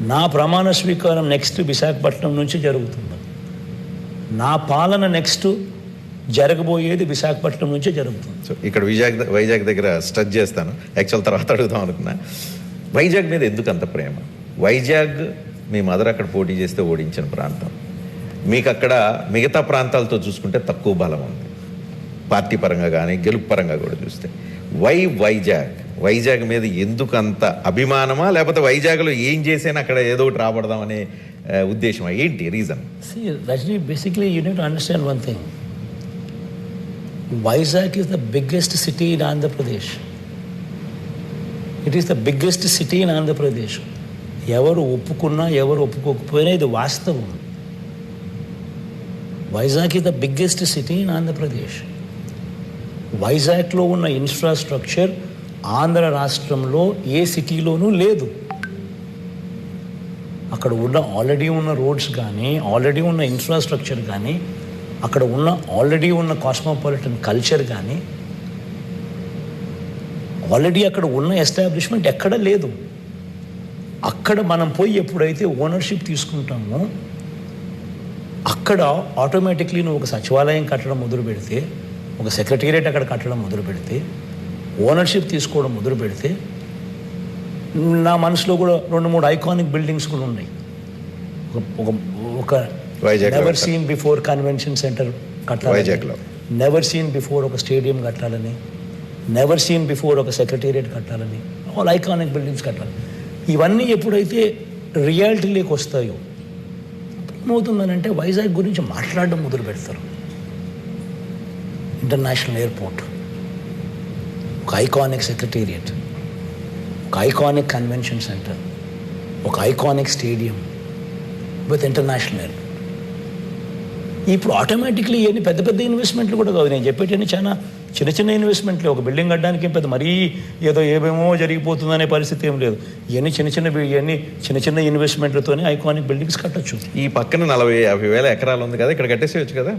నా ప్రమాణ స్వీకారం నెక్స్ట్ విశాఖపట్నం నుంచి జరుగుతుంది. నా పాలన నెక్స్ట్ జరగబోయేది విశాఖపట్నం నుంచే జరుగుతుంది. సో ఇక్కడ వైజాగ్ వైజాగ్ దగ్గర స్టచ్ చేస్తాను. యాక్చువల్ తర్వాత అడుగుదాం అనుకున్నా. వైజాగ్ మీద ఎందుకు అంత ప్రేమ? వైజాగ్ మీ మదర్ అక్కడ పోటీ చేస్తే ఓడించిన ప్రాంతం. మీకు అక్కడ మిగతా ప్రాంతాలతో చూసుకుంటే తక్కువ బలం ఉంది. పార్టీ పరంగా కానీ గెలుపు పరంగా కూడా చూస్తే. వై వైజాగ్? వైజాగ్ మీద ఎందుకు అంత అభిమానమా? లేకపోతే వైజాగ్లో ఏం చేసినా అక్కడ ఏదో ఒకటి రాబడదాం అనే ఉద్దేశమా? ఏంటి reason Rajani basically you need understand one thing Vizag is the biggest city in Andhra Pradesh it is the biggest city in Andhra Pradesh ఎవరు ఒప్పుకున్నా ఎవరు ఒప్పుకోకపోయినా ఇది వాస్తవం. Vizag is the biggest city in Andhra Pradesh వైజాగ్లో ఉన్న infrastructure Andhra రాష్ట్రంలో ఏ సిటీలోనూ లేదు. అక్కడ ఉన్న ఆల్రెడీ ఉన్న రోడ్స్ కానీ ఆల్రెడీ ఉన్న ఇన్ఫ్రాస్ట్రక్చర్ కానీ అక్కడ ఉన్న ఆల్రెడీ ఉన్న కాస్మోపాలిటన్ కల్చర్ కానీ ఆల్రెడీ అక్కడ ఉన్న ఎస్టాబ్లిష్మెంట్ ఎక్కడ లేదు. అక్కడ మనం పోయి ఎప్పుడైతే ఓనర్షిప్ తీసుకుంటామో అక్కడ ఆటోమేటిక్లీ నువ్వు ఒక సచివాలయం కట్టడం మొదలు పెడితే ఒక సెక్రటేరియట్ అక్కడ కట్టడం మొదలు పెడితే ఓనర్షిప్ తీసుకోవడం మొదలు పెడితే నా మనసులో కూడా రెండు మూడు ఐకానిక్ బిల్డింగ్స్ కూడా ఉన్నాయి ఒక- ఒక నెవర్ కట్టాలి. సీన్ బిఫోర్ కన్వెన్షన్ సెంటర్ వైజాగ్లో. నెవర్ సీన్ బిఫోర్ ఒక స్టేడియం కట్టాలని నెవర్ సీన్ బిఫోర్ ఒక సెక్రటేరియట్ కట్టాలని ఆల్ ఐకానిక్ బిల్డింగ్స్ కట్టాలి ఇవన్నీ ఎప్పుడైతే రియాలిటీలోకి వస్తాయో ఏమవుతుందనంటే వైజాగ్ గురించి మాట్లాడడం మొదలు పెడతారు ఇంటర్నేషనల్ ఎయిర్పోర్ట్ ఒక ఐకానిక్ సెక్రటేరియట్ ఒక ఐకానిక్ కన్వెన్షన్ సెంటర్ ఒక iconic stadium with international airport ఇప్పుడు ఆటోమేటిక్లీ ఇవన్నీ పెద్ద పెద్ద ఇన్వెస్ట్మెంట్లు కూడా కాదు. నేను చెప్పేటన్ని చాలా చిన్న చిన్న ఇన్వెస్ట్మెంట్లు ఒక బిల్డింగ్ కట్టడానికి ఏం పెద్ద మరీ ఏదో ఏమేమో జరిగిపోతుందనే పరిస్థితి ఏం లేదు. ఇవన్నీ చిన్న చిన్న ఇవన్నీ చిన్న చిన్న ఇన్వెస్ట్మెంట్లతోనే ఐకానిక్ బిల్డింగ్స్ కట్టొచ్చు. ఈ పక్కన నలభై యాభై వేల ఎకరాలు ఉంది కదా ఇక్కడ కట్టేసేయచ్చు కదా?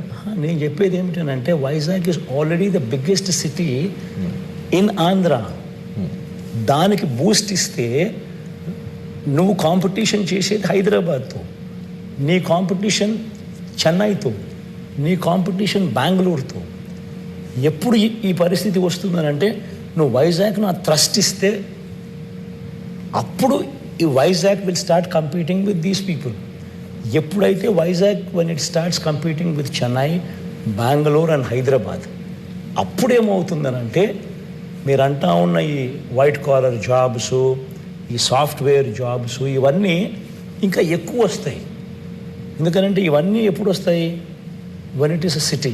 నేను చెప్పేది ఏమిటంటే Vizag is already the biggest city in Andhra దానికి బూస్ట్ ఇస్తే నువ్వు కాంపిటీషన్ చేసేది హైదరాబాద్తో. నీ కాంపిటీషన్ చెన్నైతో నీ కాంపిటీషన్ బెంగళూరుతో ఎప్పుడు ఈ- పరిస్థితి వస్తుందనంటే నువ్వు వైజాగ్ను ఆ థ్రస్ట్ ఇస్తే అప్పుడు ఈ Vizag will start competing with these people ఎప్పుడైతే Vizag when it starts competing with Chennai Bengaluru and Hyderabad అప్పుడేమవుతుందనంటే మీరు అంటా ఉన్న ఈ వైట్ కాలర్ జాబ్స్ ఈ సాఫ్ట్వేర్ జాబ్స్ ఇవన్నీ ఇంకా ఎక్కువ వస్తాయి. ఎందుకనంటే ఇవన్నీ ఎప్పుడు వస్తాయి when it is a city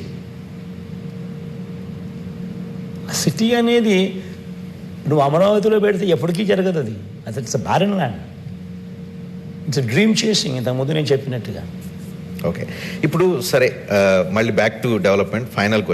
city అనేది నువ్వు అమరావతిలో పెడితే ఎప్పటికీ జరగదు అది. అది it's barren land it's dream chasing ఇంతకుముందు నేను చెప్పినట్టుగా. ఓకే ఇప్పుడు సరే uh, మళ్ళీ back to development final question